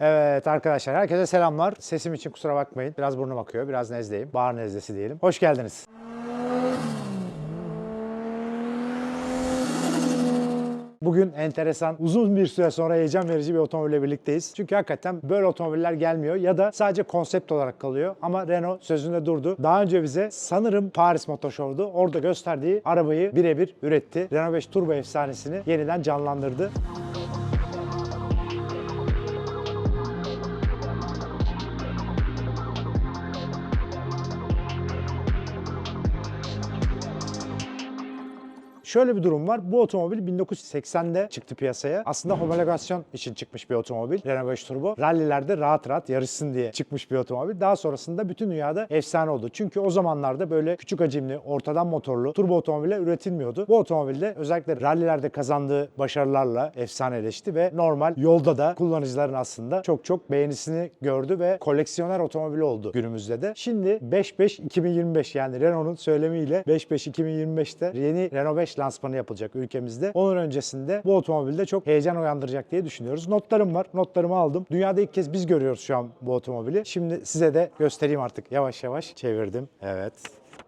Evet arkadaşlar herkese selamlar. Sesim için kusura bakmayın. Biraz burnum akıyor, biraz nezleyim. Bahar nezlesi diyelim. Hoş geldiniz. Bugün enteresan, uzun bir süre sonra heyecan verici bir otomobille birlikteyiz. Çünkü hakikaten böyle otomobiller gelmiyor ya da sadece konsept olarak kalıyor. Ama Renault sözünde durdu. Daha önce bize sanırım Paris Motor Show'du. Orada gösterdiği arabayı birebir üretti. Renault 5 Turbo efsanesini yeniden canlandırdı. Şöyle bir durum var. Bu otomobil 1980'de çıktı piyasaya. Aslında homologasyon için çıkmış bir otomobil. Renault 5 Turbo. Rallilerde rahat rahat yarışsın diye çıkmış bir otomobil. Daha sonrasında bütün dünyada efsane oldu. Çünkü o zamanlarda böyle küçük hacimli, ortadan motorlu turbo otomobiller üretilmiyordu. Bu otomobilde özellikle rallilerde kazandığı başarılarla efsaneleşti ve normal yolda da kullanıcıların aslında çok çok beğenisini gördü ve koleksiyoner otomobil oldu günümüzde de. Şimdi 5.5 2025 yani Renault'un söylemiyle 5.5 2025'te yeni Renault 5 lansmanı yapılacak ülkemizde. Onun öncesinde bu otomobilde çok heyecan uyandıracak diye düşünüyoruz. Notlarım var. Notlarımı aldım. Dünyada ilk kez biz görüyoruz şu an bu otomobili. Şimdi size de göstereyim artık. Yavaş yavaş çevirdim. Evet.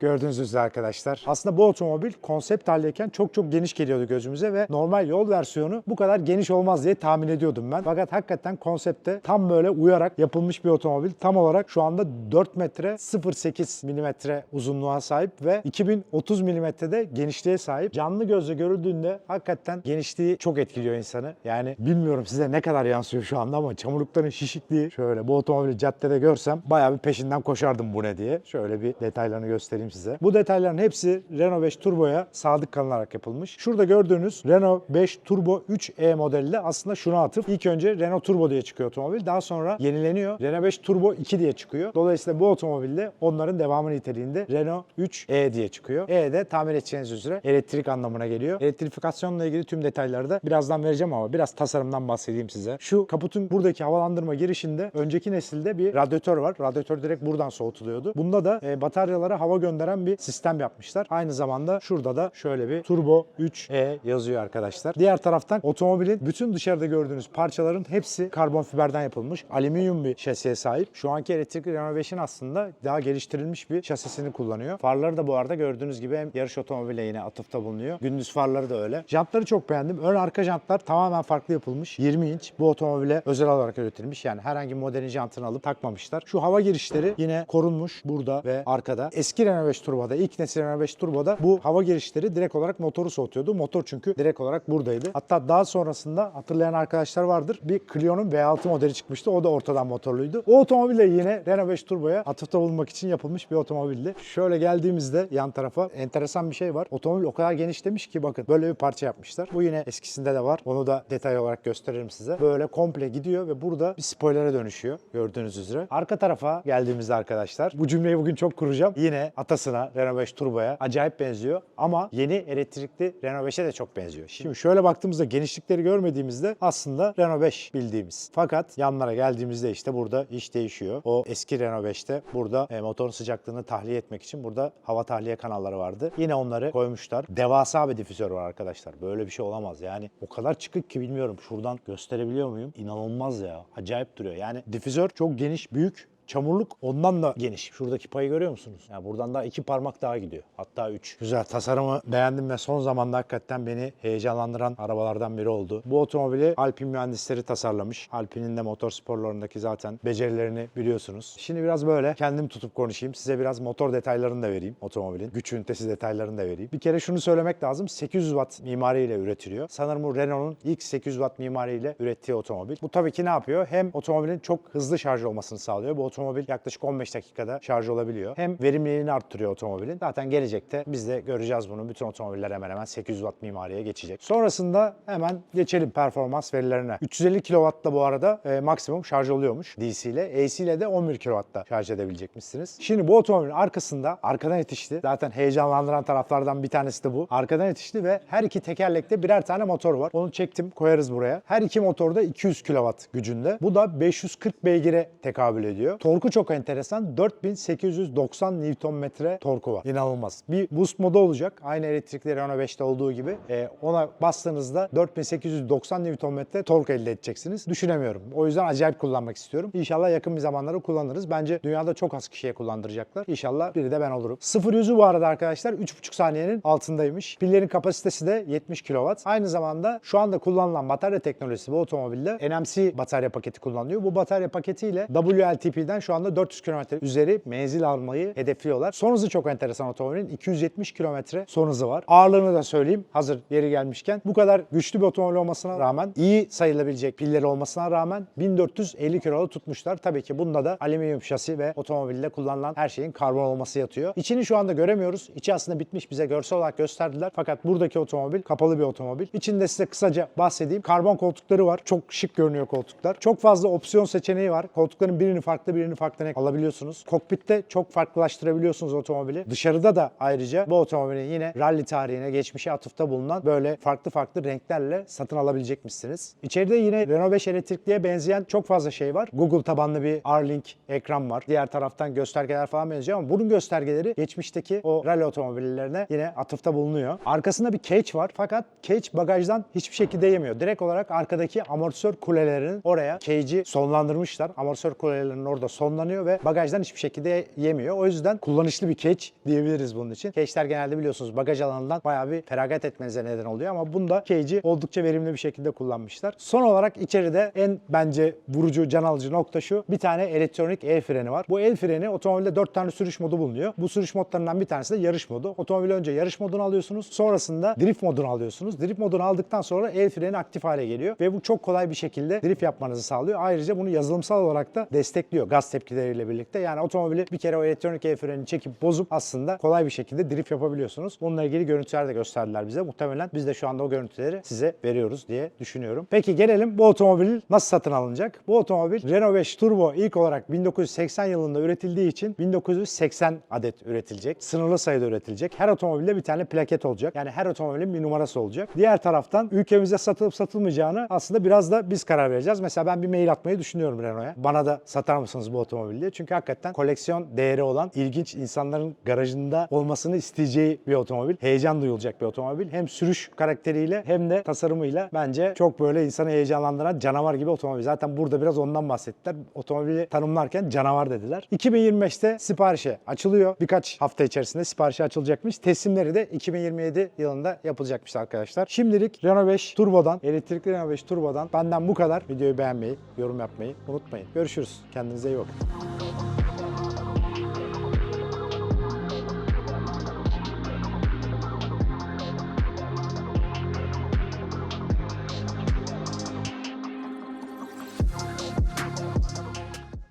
Gördüğünüz üzere arkadaşlar. Aslında bu otomobil konsept haldeyken çok çok geniş geliyordu gözümüze ve normal yol versiyonu bu kadar geniş olmaz diye tahmin ediyordum ben. Fakat hakikaten konsepte tam böyle uyarak yapılmış bir otomobil. Tam olarak şu anda 4 metre 0.8 milimetre uzunluğa sahip ve 2030 milimetrede genişliğe sahip. Canlı gözle görüldüğünde hakikaten genişliği çok etkiliyor insanı. Yani bilmiyorum size ne kadar yansıyor şu anda ama çamurlukların şişikliği şöyle bu otomobili caddede görsem bayağı bir peşinden koşardım bu ne diye. Şöyle bir detaylarını göstereyim size. Bu detayların hepsi Renault 5 Turbo'ya sadık kalınarak yapılmış. Şurada gördüğünüz Renault 5 Turbo 3E modeli de aslında şuna atıp ilk önce Renault Turbo diye çıkıyor otomobil. Daha sonra yenileniyor. Renault 5 Turbo 2 diye çıkıyor. Dolayısıyla bu otomobilde onların devamı niteliğinde Renault 3E diye çıkıyor. E de tahmin edeceğiniz üzere elektrik anlamına geliyor. Elektrifikasyonla ilgili tüm detayları da birazdan vereceğim ama biraz tasarımdan bahsedeyim size. Şu kaputun buradaki havalandırma girişinde önceki nesilde bir radyatör var. Radyatör direkt buradan soğutuluyordu. Bunda da e, bataryalara hava gönderen bir sistem yapmışlar. Aynı zamanda şurada da şöyle bir Turbo 3E yazıyor arkadaşlar. Diğer taraftan otomobilin bütün dışarıda gördüğünüz parçaların hepsi karbon fiberden yapılmış. Alüminyum bir şasiye sahip. Şu anki elektrikli Renault 5'in aslında daha geliştirilmiş bir şasisini kullanıyor. Farları da bu arada gördüğünüz gibi hem yarış otomobile yine atıfta bulunuyor. Gündüz farları da öyle. Jantları çok beğendim. Ön arka jantlar tamamen farklı yapılmış. 20 inç. Bu otomobile özel olarak üretilmiş. Yani herhangi bir modelin jantını alıp takmamışlar. Şu hava girişleri yine korunmuş burada ve arkada. Eski Renault 5 Turbo'da, ilk nesil Renault 5 Turbo'da bu hava girişleri direkt olarak motoru soğutuyordu. Motor çünkü direkt olarak buradaydı. Hatta daha sonrasında hatırlayan arkadaşlar vardır. Bir Clio'nun V6 modeli çıkmıştı. O da ortadan motorluydu. O otomobil de yine Renault 5 Turbo'ya atıfta bulunmak için yapılmış bir otomobildi. Şöyle geldiğimizde yan tarafa enteresan bir şey var. Otomobil o kadar geniş demiş ki bakın böyle bir parça yapmışlar. Bu yine eskisinde de var. Onu da detay olarak gösteririm size. Böyle komple gidiyor ve burada bir spoilere dönüşüyor gördüğünüz üzere. Arka tarafa geldiğimizde arkadaşlar bu cümleyi bugün çok kuracağım. Yine atasına Renault 5 Turbo'ya acayip benziyor ama yeni elektrikli Renault 5'e de çok benziyor. Şimdi şöyle baktığımızda genişlikleri görmediğimizde aslında Renault 5 bildiğimiz. Fakat yanlara geldiğimizde işte burada iş değişiyor. O eski Renault 5'te burada e, motorun sıcaklığını tahliye etmek için burada hava tahliye kanalları vardı. Yine onları koymuşlar. Devasa bir difüzör var arkadaşlar. Böyle bir şey olamaz. Yani o kadar çıkık ki bilmiyorum. Şuradan gösterebiliyor muyum? İnanılmaz ya. Acayip duruyor. Yani difüzör çok geniş, büyük. Çamurluk ondan da geniş. Şuradaki payı görüyor musunuz? Yani buradan da iki parmak daha gidiyor. Hatta üç. Güzel. Tasarımı beğendim ve son zamanda hakikaten beni heyecanlandıran arabalardan biri oldu. Bu otomobili Alpine mühendisleri tasarlamış. Alpine'in de motor sporlarındaki zaten becerilerini biliyorsunuz. Şimdi biraz böyle kendim tutup konuşayım. Size biraz motor detaylarını da vereyim otomobilin. Güç ünitesi detaylarını da vereyim. Bir kere şunu söylemek lazım. 800 watt mimariyle üretiliyor. Sanırım bu Renault'un ilk 800 watt mimariyle ürettiği otomobil. Bu tabii ki ne yapıyor? Hem otomobilin çok hızlı şarj olmasını sağlıyor. Bu otomobil yaklaşık 15 dakikada şarj olabiliyor. Hem verimliliğini arttırıyor otomobilin. Zaten gelecekte biz de göreceğiz bunu. Bütün otomobiller hemen hemen 800 watt mimariye geçecek. Sonrasında hemen geçelim performans verilerine. 350 kW'la bu arada e, maksimum şarj oluyormuş DC ile. AC ile de 11 kW'da şarj edebilecekmişsiniz. Şimdi bu otomobilin arkasında arkadan itişli. Zaten heyecanlandıran taraflardan bir tanesi de bu. Arkadan itişli ve her iki tekerlekte birer tane motor var. Onu çektim koyarız buraya. Her iki motor da 200 kW gücünde. Bu da 540 beygire tekabül ediyor. Torku çok enteresan. 4890 Nm torku var. İnanılmaz. Bir boost modu olacak. Aynı elektrikli Renault 5'te olduğu gibi. Ee, ona bastığınızda 4890 Nm tork elde edeceksiniz. Düşünemiyorum. O yüzden acayip kullanmak istiyorum. İnşallah yakın bir zamanlarda kullanırız. Bence dünyada çok az kişiye kullandıracaklar. İnşallah biri de ben olurum. Sıfır yüzü bu arada arkadaşlar 3,5 saniyenin altındaymış. Pillerin kapasitesi de 70 kW. Aynı zamanda şu anda kullanılan batarya teknolojisi bu otomobilde NMC batarya paketi kullanılıyor. Bu batarya paketiyle WLTP'den şu anda 400 km üzeri menzil almayı hedefliyorlar. Son hızı çok enteresan otomobilin. 270 km son hızı var. Ağırlığını da söyleyeyim hazır yeri gelmişken. Bu kadar güçlü bir otomobil olmasına rağmen iyi sayılabilecek pilleri olmasına rağmen 1450 kilo tutmuşlar. Tabii ki bunda da alüminyum şasi ve otomobilde kullanılan her şeyin karbon olması yatıyor. İçini şu anda göremiyoruz. İçi aslında bitmiş bize görsel olarak gösterdiler. Fakat buradaki otomobil kapalı bir otomobil. İçinde size kısaca bahsedeyim. Karbon koltukları var. Çok şık görünüyor koltuklar. Çok fazla opsiyon seçeneği var. Koltukların birini farklı birini farklı renk alabiliyorsunuz. Kokpitte çok farklılaştırabiliyorsunuz otomobili. Dışarıda da ayrıca bu otomobilin yine rally tarihine, geçmişe atıfta bulunan böyle farklı farklı renklerle satın alabilecekmişsiniz. İçeride yine Renault 5 elektrikliye benzeyen çok fazla şey var. Google tabanlı bir R-Link ekran var. Diğer taraftan göstergeler falan benziyor ama bunun göstergeleri geçmişteki o rally otomobillerine yine atıfta bulunuyor. Arkasında bir cage var fakat cage bagajdan hiçbir şekilde yemiyor. Direkt olarak arkadaki amortisör kulelerinin oraya cage'i sonlandırmışlar. Amortisör kulelerinin orada sonlanıyor ve bagajdan hiçbir şekilde yemiyor. O yüzden kullanışlı bir cage diyebiliriz bunun için. Cage'ler genelde biliyorsunuz bagaj alanından bayağı bir feragat etmenize neden oluyor ama bunda cage'i oldukça verimli bir şekilde kullanmışlar. Son olarak içeride en bence vurucu, can alıcı nokta şu. Bir tane elektronik el freni var. Bu el freni otomobilde 4 tane sürüş modu bulunuyor. Bu sürüş modlarından bir tanesi de yarış modu. Otomobil önce yarış modunu alıyorsunuz. Sonrasında drift modunu alıyorsunuz. Drift modunu aldıktan sonra el freni aktif hale geliyor ve bu çok kolay bir şekilde drift yapmanızı sağlıyor. Ayrıca bunu yazılımsal olarak da destekliyor gaz tepkileriyle birlikte. Yani otomobili bir kere o elektronik el frenini çekip bozup aslında kolay bir şekilde drift yapabiliyorsunuz. Bununla ilgili görüntüler de gösterdiler bize. Muhtemelen biz de şu anda o görüntüleri size veriyoruz diye düşünüyorum. Peki gelelim bu otomobil nasıl satın alınacak? Bu otomobil Renault 5 Turbo ilk olarak 1980 yılında üretildiği için 1980 adet üretilecek. Sınırlı sayıda üretilecek. Her otomobilde bir tane plaket olacak. Yani her otomobilin bir numarası olacak. Diğer taraftan ülkemizde satılıp satılmayacağını aslında biraz da biz karar vereceğiz. Mesela ben bir mail atmayı düşünüyorum Renault'a. Bana da satar mısınız bu otomobili diye. Çünkü hakikaten koleksiyon değeri olan, ilginç insanların garajında olmasını isteyeceği bir otomobil. Heyecan duyulacak bir otomobil. Hem sürüş karakteriyle hem de tasarımıyla bence çok böyle insanı heyecanlandıran canavar gibi otomobil. Zaten burada biraz ondan bahsettiler. Otomobili tanımlarken canavar dediler. 2025'te siparişe açılıyor. Birkaç hafta içerisinde siparişe açılacakmış. Teslimleri de 2027 yılında yapılacakmış arkadaşlar. Şimdilik Renault 5 Turbo'dan, elektrikli Renault 5 Turbo'dan benden bu kadar. Videoyu beğenmeyi, yorum yapmayı unutmayın. Görüşürüz. Kendinize iyi. поперек.